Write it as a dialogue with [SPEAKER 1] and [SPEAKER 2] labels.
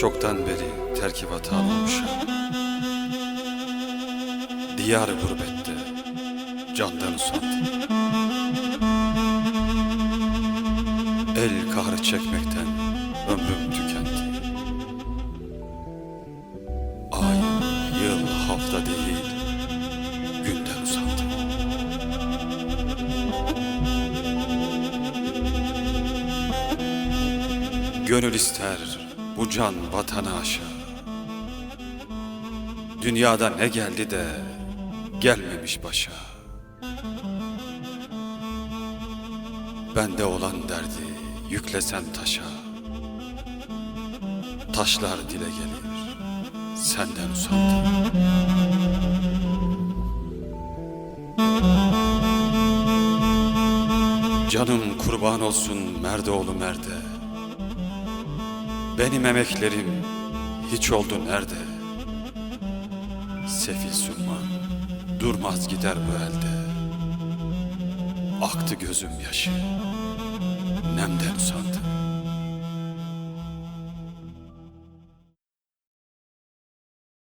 [SPEAKER 1] Çoktan beri terkibata alınmışım. Diyar gurbette candan usandım. El kahrı çekmekten ömrüm tükendi. Ay, yıl, hafta değil, günden usandım. Gönül ister bu can vatana aşağı. Dünyada ne geldi de gelmemiş başa. Bende olan derdi yüklesem taşa. Taşlar dile gelir, senden usandım. Canım kurban olsun Merdoğlu Merde. Benim emeklerim hiç oldu nerede? Sefil Summan durmaz gider bu elde. Aktı gözüm yaşı, nemden usandım.